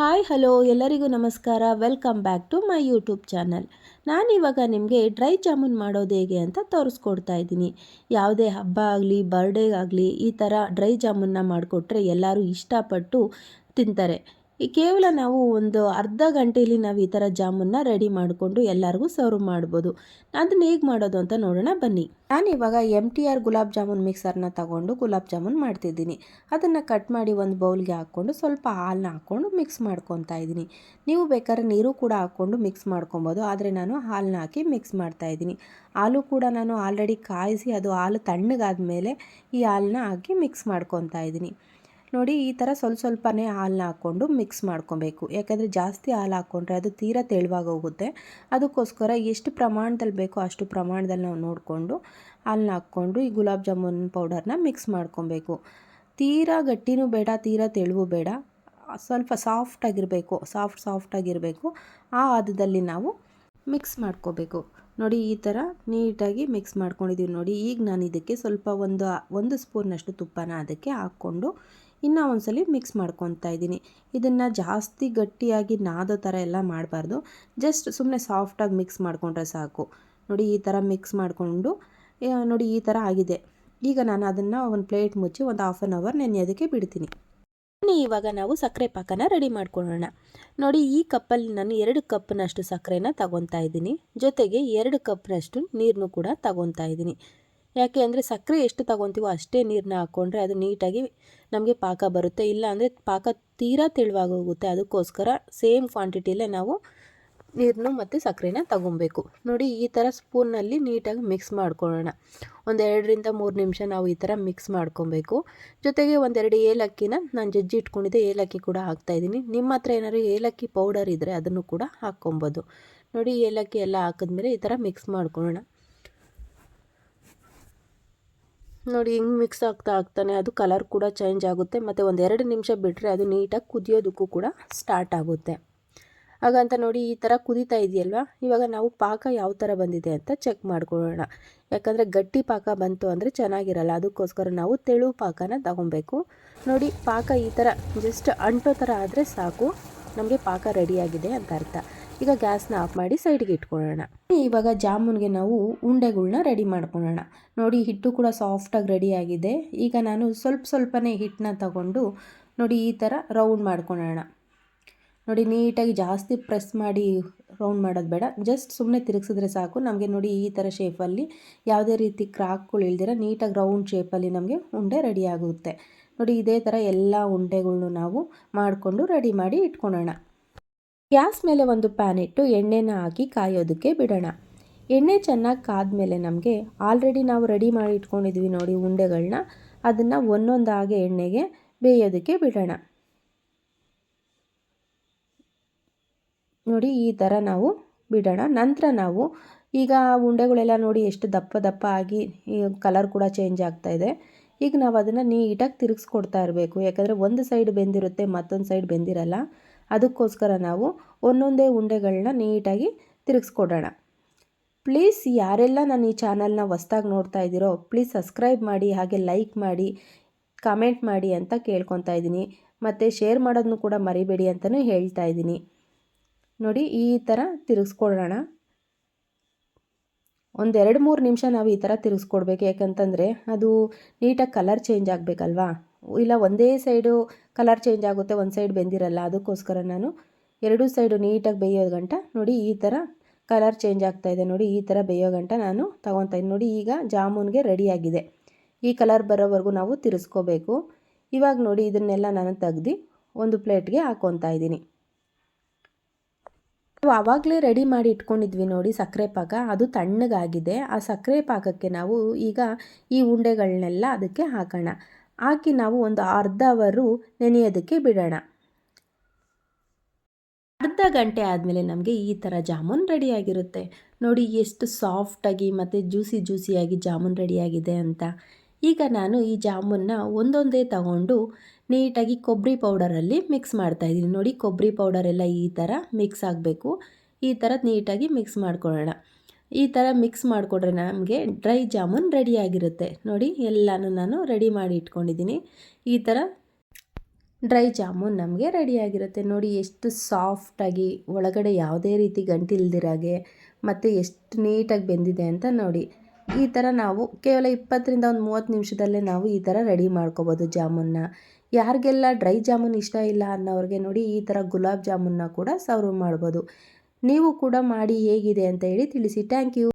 Hi, hello, ಎಲ್ಲರಿಗೂ ನಮಸ್ಕಾರ. Welcome back to my YouTube channel ನಾನಿವಾಗ ನಿಮಗೆ ಡ್ರೈ ಜಾಮೂನ್ ಮಾಡೋದು ಹೇಗೆ ಅಂತ ತೋರಿಸ್ಕೊಡ್ತಾ ಇದ್ದೀನಿ. ಯಾವುದೇ ಹಬ್ಬ ಆಗಲಿ ಬರ್ಡೇ ಆಗಲಿ ಈ ಥರ ಡ್ರೈ ಜಾಮೂನ್ನ ಮಾಡಿಕೊಟ್ರೆ ಎಲ್ಲರೂ ಇಷ್ಟಪಟ್ಟು ತಿಂತಾರೆ. ಈ ಕೇವಲ ನಾವು ಒಂದು ಅರ್ಧ ಗಂಟೆಯಲ್ಲಿ ನಾವು ಈ ಥರ ಜಾಮೂನ್ನ ರೆಡಿ ಮಾಡಿಕೊಂಡು ಎಲ್ಲರಿಗೂ ಸರ್ವ್ ಮಾಡ್ಬೋದು. ಅದನ್ನ ಹೇಗೆ ಮಾಡೋದು ಅಂತ ನೋಡೋಣ, ಬನ್ನಿ. ನಾನು ಇವಾಗ M T R gulab jamun ಮಿಕ್ಸರ್ನ ತಗೊಂಡು ಗುಲಾಬ್ ಜಾಮೂನ್ ಮಾಡ್ತಿದ್ದೀನಿ. ಅದನ್ನು ಕಟ್ ಮಾಡಿ ಒಂದು ಬೌಲ್ಗೆ ಹಾಕ್ಕೊಂಡು ಸ್ವಲ್ಪ ಹಾಲನ್ನ ಹಾಕ್ಕೊಂಡು ಮಿಕ್ಸ್ ಮಾಡ್ಕೊತಾ ಇದ್ದೀನಿ. ನೀವು ಬೇಕಾದ್ರೆ ನೀರು ಕೂಡ ಹಾಕ್ಕೊಂಡು ಮಿಕ್ಸ್ ಮಾಡ್ಕೊಬೋದು, ಆದರೆ ನಾನು ಹಾಲನ್ನ ಹಾಕಿ ಮಿಕ್ಸ್ ಮಾಡ್ತಾ ಇದ್ದೀನಿ. ಹಾಲು ಕೂಡ ನಾನು ಆಲ್ರೆಡಿ ಕಾಯಿಸಿ ಅದು ಹಾಲು ತಣ್ಣಗಾದ ಮೇಲೆ ಈ ಹಾಲನ್ನ ಹಾಕಿ ಮಿಕ್ಸ್ ಮಾಡ್ಕೊತಾ ಇದ್ದೀನಿ. ನೋಡಿ, ಈ ಥರ ಸ್ವಲ್ಪ ಸ್ವಲ್ಪನೇ ಹಾಲನ್ನ ಹಾಕ್ಕೊಂಡು ಮಿಕ್ಸ್ ಮಾಡ್ಕೊಬೇಕು. ಯಾಕಂದರೆ ಜಾಸ್ತಿ ಹಾಲು ಹಾಕ್ಕೊಂಡ್ರೆ ಅದು ತೀರಾ ತೆಳುವಾಗಿ ಹೋಗುತ್ತೆ. ಅದಕ್ಕೋಸ್ಕರ ಎಷ್ಟು ಪ್ರಮಾಣದಲ್ಲಿ ಬೇಕೋ ಅಷ್ಟು ಪ್ರಮಾಣದಲ್ಲಿ ನಾವು ನೋಡಿಕೊಂಡು ಹಾಲನ್ನ ಹಾಕ್ಕೊಂಡು ಈ ಗುಲಾಬ್ ಜಾಮೂನ್ ಪೌಡರ್ನ ಮಿಕ್ಸ್ ಮಾಡ್ಕೊಬೇಕು. ತೀರಾ ಗಟ್ಟಿನೂ ಬೇಡ, ತೀರಾ ತೆಳುವು ಬೇಡ. ಸ್ವಲ್ಪ ಸಾಫ್ಟಾಗಿರಬೇಕು ಸಾಫ್ಟ್ ಸಾಫ್ಟಾಗಿರಬೇಕು ಆ ಹದದಲ್ಲಿ ನಾವು ಮಿಕ್ಸ್ ಮಾಡ್ಕೋಬೇಕು. ನೋಡಿ ಈ ಥರ ನೀಟಾಗಿ ಮಿಕ್ಸ್ ಮಾಡ್ಕೊಂಡಿದ್ದೀವಿ ನೋಡಿ. ಈಗ ನಾನು ಇದಕ್ಕೆ ಸ್ವಲ್ಪ ಒಂದು ಒಂದು ಸ್ಪೂನಷ್ಟು ತುಪ್ಪನ ಅದಕ್ಕೆ ಹಾಕ್ಕೊಂಡು ಇನ್ನೂ ಒಂದ್ಸಲಿ ಮಿಕ್ಸ್ ಮಾಡ್ಕೊತಾ ಇದ್ದೀನಿ. ಇದನ್ನು ಜಾಸ್ತಿ ಗಟ್ಟಿಯಾಗಿ ನಾದೋ ಥರ ಎಲ್ಲ ಮಾಡಬಾರ್ದು. ಜಸ್ಟ್ ಸುಮ್ಮನೆ ಸಾಫ್ಟಾಗಿ ಮಿಕ್ಸ್ ಮಾಡಿಕೊಂಡ್ರೆ ಸಾಕು. ನೋಡಿ ಈ ಥರ ಮಿಕ್ಸ್ ಮಾಡಿಕೊಂಡು ನೋಡಿ ಈ ಥರ ಆಗಿದೆ. ಈಗ ನಾನು ಅದನ್ನು ಒಂದು ಪ್ಲೇಟ್ ಮುಚ್ಚಿ ಒಂದು ಹಾಫ್ ಆನ್ ಅವರ್ ನೆನೆಯೋದಕ್ಕೆ ಬಿಡ್ತೀನಿ. ಇವಾಗ ನಾವು ಸಕ್ಕರೆ ಪಾಕನ ರೆಡಿ ಮಾಡ್ಕೊಳ್ಳೋಣ. ನೋಡಿ, ಈ ಕಪ್ಪಲ್ಲಿ ನಾನು ಎರಡು ಕಪ್ನಷ್ಟು ಸಕ್ಕರೆನ ತಗೊತಾ ಇದ್ದೀನಿ. ಜೊತೆಗೆ ಎರಡು ಕಪ್ನಷ್ಟು ನೀರನ್ನು ಕೂಡ ತಗೊತಾ ಇದ್ದೀನಿ. ಯಾಕೆ ಅಂದರೆ ಸಕ್ಕರೆ ಎಷ್ಟು ತಗೊತೀವೋ ಅಷ್ಟೇ ನೀರನ್ನ ಹಾಕ್ಕೊಂಡ್ರೆ ಅದು ನೀಟಾಗಿ ನಮಗೆ ಪಾಕ ಬರುತ್ತೆ. ಇಲ್ಲ ಅಂದರೆ ಪಾಕ ತೀರಾ ತೆಳುವಾಗೋಗುತ್ತೆ ಅದಕ್ಕೋಸ್ಕರ ಸೇಮ್ ಕ್ವಾಂಟಿಟಿಯಲ್ಲೇ ನಾವು ನೀರನ್ನು ಮತ್ತು ಸಕ್ಕರೆನ ತಗೊಬೇಕು. ನೋಡಿ, ಈ ಥರ ಸ್ಪೂನಲ್ಲಿ ನೀಟಾಗಿ ಮಿಕ್ಸ್ ಮಾಡ್ಕೊಳ್ಳೋಣ. ಒಂದು ಎರಡರಿಂದ ಮೂರು ನಿಮಿಷ ನಾವು ಈ ಥರ ಮಿಕ್ಸ್ ಮಾಡ್ಕೊಬೇಕು. ಜೊತೆಗೆ ಒಂದೆರಡು ಏಲಕ್ಕಿನ ನಾನು ಜಜ್ಜಿ ಇಟ್ಕೊಂಡಿದ್ದೆ ಏಲಕ್ಕಿ ಕೂಡ ಹಾಕ್ತಾಯಿದ್ದೀನಿ ನಿಮ್ಮ ಹತ್ರ ಏನಾದ್ರು ಏಲಕ್ಕಿ ಪೌಡರ್ ಇದ್ದರೆ ಅದನ್ನು ಕೂಡ ಹಾಕ್ಕೊಬೋದು. ನೋಡಿ ಏಲಕ್ಕಿ ಎಲ್ಲ ಹಾಕಿದ್ಮೇಲೆ ಈ ಥರ ಮಿಕ್ಸ್ ಮಾಡ್ಕೊಳ್ಳೋಣ. ನೋಡಿ, ಹಿಂಗೆ ಮಿಕ್ಸ್ ಆಗ್ತಾ ಆಗ್ತಾನೆ. ಅದು ಕಲರ್ ಕೂಡ ಚೇಂಜ್ ಆಗುತ್ತೆ. ಮತ್ತು ಒಂದು ಎರಡು ನಿಮಿಷ ಬಿಟ್ಟರೆ ಅದು ನೀಟಾಗಿ ಕುದಿಯೋದಕ್ಕೂ ಕೂಡ ಸ್ಟಾರ್ಟ್ ಆಗುತ್ತೆ. ಹಾಗಂತ ನೋಡಿ ಈ ಥರ ಕುದೀತಾ ಇದೆಯಲ್ವ? ಇವಾಗ ನಾವು ಪಾಕ ಯಾವ ಥರ ಬಂದಿದೆ ಅಂತ ಚೆಕ್ ಮಾಡ್ಕೊಳ್ಳೋಣ. ಯಾಕಂದರೆ ಗಟ್ಟಿ ಪಾಕ ಬಂತು ಅಂದರೆ ಚೆನ್ನಾಗಿರಲ್ಲ. ಅದಕ್ಕೋಸ್ಕರ ನಾವು ತೆಳು ಪಾಕನ ತಗೊಬೇಕು. ನೋಡಿ ಪಾಕ ಈ ಥರ ಜಸ್ಟ್ ಅಂಟೋ ಥರ ಆದರೆ ಸಾಕು. ನಮಗೆ ಪಾಕ ರೆಡಿಯಾಗಿದೆ ಅಂತ ಅರ್ಥ. ಈಗ ಗ್ಯಾಸ್ನ ಆಫ್ ಮಾಡಿ ಸೈಡ್ಗೆ ಇಟ್ಕೊಳ್ಳೋಣ. ಇವಾಗ ಜಾಮೂನ್ಗೆ ನಾವು ಉಂಡೆಗಳನ್ನ ರೆಡಿ ಮಾಡ್ಕೊಳ್ಳೋಣ. ನೋಡಿ ಹಿಟ್ಟು ಕೂಡ ಸಾಫ್ಟಾಗಿ ರೆಡಿಯಾಗಿದೆ ಈಗ ನಾನು ಸ್ವಲ್ಪ ಸ್ವಲ್ಪನೇ ಹಿಟ್ಟನ್ನ ತಗೊಂಡು ನೋಡಿ ಈ ಥರ ರೌಂಡ್ ಮಾಡ್ಕೊಳ್ಳೋಣ. ನೋಡಿ, ನೀಟಾಗಿ ಜಾಸ್ತಿ ಪ್ರೆಸ್ ಮಾಡಿ ರೌಂಡ್ ಮಾಡೋದು ಬೇಡ. ಜಸ್ಟ್ ಸುಮ್ಮನೆ ತಿರುಗಿಸಿದ್ರೆ ಸಾಕು. ನಮಗೆ ನೋಡಿ, ಈ ಥರ ಶೇಪಲ್ಲಿ ಯಾವುದೇ ರೀತಿ ಕ್ರಾಕ್ಗಳು ಇಲ್ದಿರ ನೀಟಾಗಿ ರೌಂಡ್ ಶೇಪಲ್ಲಿ ನಮಗೆ ಉಂಡೆ ರೆಡಿ ಆಗುತ್ತೆ. ನೋಡಿ, ಇದೇ ಥರ ಎಲ್ಲ ಉಂಡೆಗಳ್ನು ನಾವು ಮಾಡಿಕೊಂಡು ರೆಡಿ ಮಾಡಿ ಇಟ್ಕೊಳ್ಳೋಣ ಗ್ಯಾಸ್ ಮೇಲೆ ಒಂದು ಪ್ಯಾನ್ ಇಟ್ಟು ಎಣ್ಣೆನ ಹಾಕಿ ಕಾಯೋದಕ್ಕೆ ಬಿಡೋಣ. ಎಣ್ಣೆ ಚೆನ್ನಾಗಿ ಕಾದ್ಮೇಲೆ ನಮಗೆ ಆಲ್ರೆಡಿ ನಾವು ರೆಡಿ ಮಾಡಿ ಇಟ್ಕೊಂಡಿದ್ವಿ ನೋಡಿ ಉಂಡೆಗಳನ್ನ ಅದನ್ನು ಒಂದೊಂದಾಗೆ ಎಣ್ಣೆಗೆ ಬೇಯೋದಕ್ಕೆ ಬಿಡೋಣ. ನೋಡಿ ಈ ಥರ ನಾವು ಬಿಡೋಣ. ನಂತರ ನಾವು ಈಗ ಉಂಡೆಗಳೆಲ್ಲ ನೋಡಿ ಎಷ್ಟು ದಪ್ಪ ದಪ್ಪ ಆಗಿ ಕಲರ್ ಕೂಡ ಚೇಂಜ್ ಆಗ್ತಾ ಇದೆ. ಈಗ ನಾವು ಅದನ್ನು ನೀಟಾಗಿ ತಿರುಗಿಸ್ಕೊಡ್ತಾ ಇರಬೇಕು. ಯಾಕಂದರೆ ಒಂದು ಸೈಡ್ ಬೆಂದಿರುತ್ತೆ, ಮತ್ತೊಂದು ಸೈಡ್ ಬೆಂದಿರಲ್ಲ. ಅದಕ್ಕೋಸ್ಕರ ನಾವು ಒಂದೊಂದೇ ಉಂಡೆಗಳನ್ನ ನೀಟಾಗಿ ತಿರುಗಿಸ್ಕೊಡೋಣ. ಪ್ಲೀಸ್ ಯಾರೆಲ್ಲ ನಾನು ಈ ಚಾನಲ್ನ ಹೊಸ್ದಾಗಿ ನೋಡ್ತಾ ಇದ್ದೀರೋ ಪ್ಲೀಸ್ ಸಬ್ಸ್ಕ್ರೈಬ್ ಮಾಡಿ, ಹಾಗೆ ಲೈಕ್ ಮಾಡಿ ಕಮೆಂಟ್ ಮಾಡಿ ಅಂತ ಕೇಳ್ಕೊತಾ ಇದ್ದೀನಿ. ಮತ್ತು ಶೇರ್ ಮಾಡೋದನ್ನು ಕೂಡ ಮರಿಬೇಡಿ ಅಂತಲೂ ಹೇಳ್ತಾ ಇದ್ದೀನಿ. ನೋಡಿ ಈ ಥರ ತಿರುಗಿಸ್ಕೊಡೋಣ. ಒಂದು ಎರಡು ಮೂರು ನಿಮಿಷ ನಾವು ಈ ಥರ ತಿರುಗಿಸ್ಕೊಡ್ಬೇಕು. ಯಾಕಂತಂದರೆ ಅದು ನೀಟಾಗಿ ಕಲರ್ ಚೇಂಜ್ ಆಗಬೇಕಲ್ವಾ? ಇಲ್ಲ ಒಂದೇ ಸೈಡು ಕಲರ್ ಚೇಂಜ್ ಆಗುತ್ತೆ, ಒಂದು ಸೈಡ್ ಬೆಂದಿರಲ್ಲ. ಅದಕ್ಕೋಸ್ಕರ ನಾನು ಎರಡೂ ಸೈಡು ನೀಟಾಗಿ ಬೇಯೋ ಗಂಟ ನೋಡಿ ಈ ಥರ ಕಲರ್ ಚೇಂಜ್ ಆಗ್ತಾ ಇದೆ. ನೋಡಿ ಈ ಥರ ಬೇಯೋ ಗಂಟ ನಾನು ಇದ್ದೀನಿ ನೋಡಿ ಈಗ ಜಾಮೂನ್ಗೆ ರೆಡಿಯಾಗಿದೆ ಈ ಕಲರ್ ಬರೋವರೆಗೂ ನಾವು ತಿರುಸ್ಕೋಬೇಕು ಇವಾಗ ನೋಡಿ ಇದನ್ನೆಲ್ಲ ನಾನು ತೆಗ್ದು ಒಂದು ಪ್ಲೇಟ್ಗೆ ಹಾಕ್ಕೊತಾ ಇದ್ದೀನಿ. ನಾವು ಆವಾಗಲೇ ರೆಡಿ ಮಾಡಿ ಇಟ್ಕೊಂಡಿದ್ವಿ ನೋಡಿ ಸಕ್ಕರೆ ಪಾಕ. ಅದು ತಣ್ಣಗಾಗಿದೆ. ಆ ಸಕ್ಕರೆ ಪಾಕಕ್ಕೆ ನಾವು ಈಗ ಈ ಉಂಡೆಗಳನ್ನೆಲ್ಲ ಅದಕ್ಕೆ ಹಾಕೋಣ. ಹಾಕಿ ನಾವು ಒಂದು ಅರ್ಧ ಅವರು ನೆನೆಯೋದಕ್ಕೆ ಬಿಡೋಣ. ಅರ್ಧ ಗಂಟೆ ಆದಮೇಲೆ ನಮಗೆ ಈ ಥರ ಜಾಮೂನ್ ರೆಡಿಯಾಗಿರುತ್ತೆ ನೋಡಿ ಎಷ್ಟು ಸಾಫ್ಟಾಗಿ ಮತ್ತು ಜ್ಯೂಸಿ ಜ್ಯೂಸಿಯಾಗಿ ಜಾಮೂನ್ ರೆಡಿಯಾಗಿದೆ ಅಂತ. ಈಗ ನಾನು ಈ ಜಾಮೂನ್ನ ಒಂದೊಂದೇ ತಗೊಂಡು ನೀಟಾಗಿ ಕೊಬ್ಬರಿ ಪೌಡರಲ್ಲಿ ಮಿಕ್ಸ್ ಮಾಡ್ತಾ ಇದ್ದೀನಿ. ನೋಡಿ, ಕೊಬ್ಬರಿ ಪೌಡರೆಲ್ಲ ಈ ಥರ ಮಿಕ್ಸ್ ಆಗಬೇಕು. ಈ ಥರ ನೀಟಾಗಿ ಮಿಕ್ಸ್ ಮಾಡ್ಕೊಳ್ಳೋಣ. ಈ ಥರ ಮಿಕ್ಸ್ ಮಾಡಿಕೊಡ್ರೆ ನಮಗೆ ಡ್ರೈ ಜಾಮೂನ್ ರೆಡಿಯಾಗಿರುತ್ತೆ ನೋಡಿ, ಎಲ್ಲನೂ ನಾನು ರೆಡಿ ಮಾಡಿ ಇಟ್ಕೊಂಡಿದ್ದೀನಿ. ಈ ಥರ ಡ್ರೈ ಜಾಮೂನ್ ನಮಗೆ ರೆಡಿಯಾಗಿರುತ್ತೆ ನೋಡಿ, ಎಷ್ಟು ಸಾಫ್ಟಾಗಿ ಒಳಗಡೆ ಯಾವುದೇ ರೀತಿ ಗಂಟಿಲ್ದಿರಾಗೆ ಮತ್ತು ಎಷ್ಟು ನೀಟಾಗಿ ಬೆಂದಿದೆ ಅಂತ ನೋಡಿ. ಈ ಥರ ನಾವು ಕೇವಲ ಇಪ್ಪತ್ತರಿಂದ ಒಂದು ಮೂವತ್ತು ನಿಮಿಷದಲ್ಲೇ ನಾವು ಈ ಥರ ರೆಡಿ ಮಾಡ್ಕೋಬೋದು ಜಾಮೂನ್ನ ಯಾರಿಗೆಲ್ಲ ಡ್ರೈ ಜಾಮೂನ್ ಇಷ್ಟ ಇಲ್ಲ ಅನ್ನೋರಿಗೆ ನೋಡಿ ಈ ಥರ ಗುಲಾಬ್ ಜಾಮೂನ್ನ ಕೂಡ ಸರ್ವ್ ಮಾಡ್ಬೋದು. ನೀವು ಕೂಡ ಮಾಡಿ ಹೇಗಿದೆ ಅಂತ ಹೇಳಿ ತಿಳಿಸಿ. Thank you